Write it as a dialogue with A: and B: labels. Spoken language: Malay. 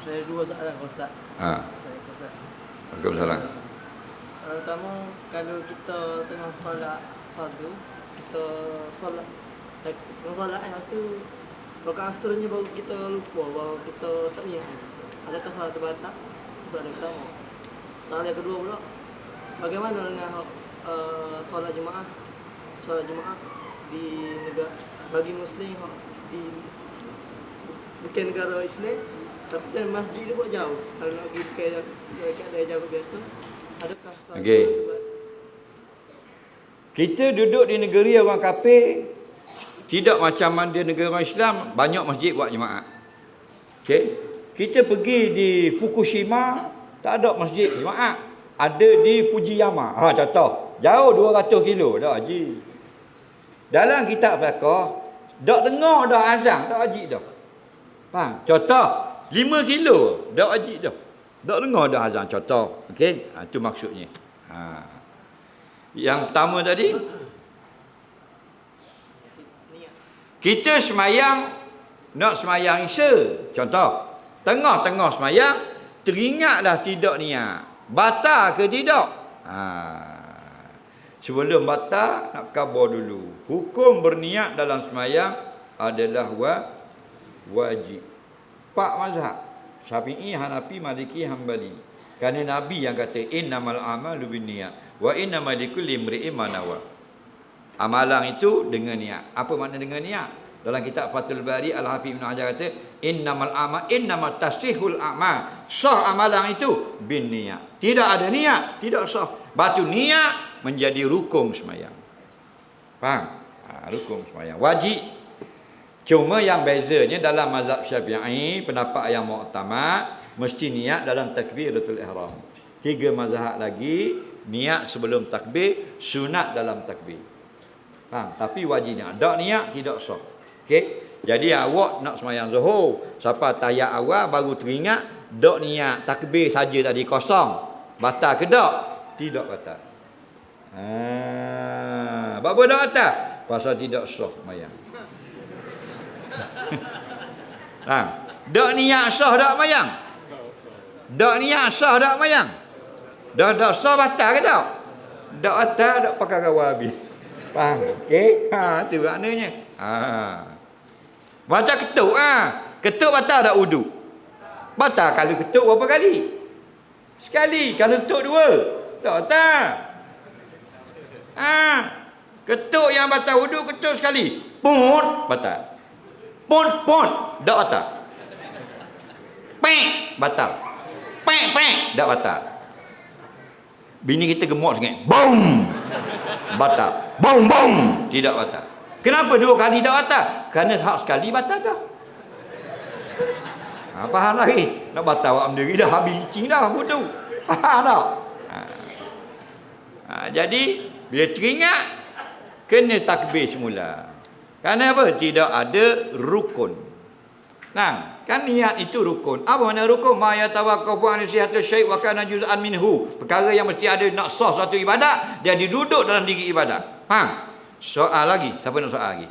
A: Saya dua soalan Ustaz.
B: Ha.
A: Saya Ustaz.
B: Waalaikumsalam.
A: Uh, pertama, kalau kita tengah solat fardu, kita solat tak tengah solat eh, lepas tu rakaat seterusnya baru kita lupa baru kita tak ingat. Adakah solat terbatal? Soalan pertama. Soalan yang kedua pula, bagaimana dengan uh, solat Jumaat? Solat Jumaat di negara bagi muslim di bukan negara Islam tapi dan masjid dia buat jauh kalau nak pergi ke keadaan jauh biasa adakah. Jumaat terbatal?
B: Kita duduk di negeri orang kafir tidak macam mana di negara orang Islam banyak masjid buat jemaah. Okey. Kita pergi di Fukushima tak ada masjid jemaah. Ada di Fujiyama. Ha contoh. Jauh 200 kilo dah haji. Dalam kitab fiqh dak dengar dah azan, dak haji dah. Faham? Contoh 5 kilo dak haji dah. Dak dengar dah azan contoh. Okey? Ha, itu maksudnya. Ha. Yang pertama tadi kita semayang nak semayang Isya. Contoh, tengah-tengah semayang teringatlah tidak niat. Batal ke tidak? Ha. Sebelum batal nak khabar dulu. Hukum berniat dalam semayang adalah wa, wajib. Pak mazhab. Syafi'i, Hanafi, Maliki, Hambali. Kerana Nabi yang kata innamal amalu binniyat wa innamal likulli imri'in ma nawa. Amalan itu dengan niat. Apa makna dengan niat? Dalam kitab Fathul Bari Al-Hafiz Ibn Hajar kata innamal amal innamat tasihul amal. Sah amalan itu bin niat. Tidak ada niat, tidak sah. Batu niat menjadi rukun semayang. Faham? Ha, rukun semayang. Wajib. Cuma yang bezanya dalam mazhab Syafi'i, pendapat yang muktamad mesti niat dalam takbiratul ihram. Tiga mazhab lagi niat sebelum takbir, sunat dalam takbir. Ha, tapi wajibnya ada niat tidak sah. Okey. Jadi awak nak semayang Zuhur, siapa tayat awal baru teringat dak niat takbir saja tadi kosong. Batal ke tak? Tidak batal. Ha, apa dak batal? Pasal tidak sah semayang. ha, dak niat sah dak semayang? Dak niat sah dak semayang? Dak dak sah batal ke tak? Dak batal dak pakai kawal habis. Faham? Okey? Ha, tu maknanya. Ha. Macam ketuk ah. Ketuk batal tak wudu? Batal kalau ketuk berapa kali? Sekali. Kalau ketuk dua, tak batal. Ah. Ketuk yang batal wudu ketuk sekali. Pun batal. Pun pun tak batal. Pek batal. Pek pek tak batal. Bini kita gemuk sangat. Boom. Batal. Boom boom. Tidak batal. Kenapa dua kali tak batal? Kerana hak sekali batal dah. Ha, faham lagi? Nak batal awak sendiri dah habis licin dah wudu. Faham tak? Ha. Ha, jadi bila teringat kena takbir semula. Kerana apa? Tidak ada rukun. Nah, kan niat itu rukun. Apa makna rukun? Ma yatawaqqafu an sihhatil syai' wa kana juz'an minhu. Perkara yang mesti ada nak sah satu ibadat, dia diduduk dalam diri ibadat. Faham? Soal lagi. Siapa nak soal lagi?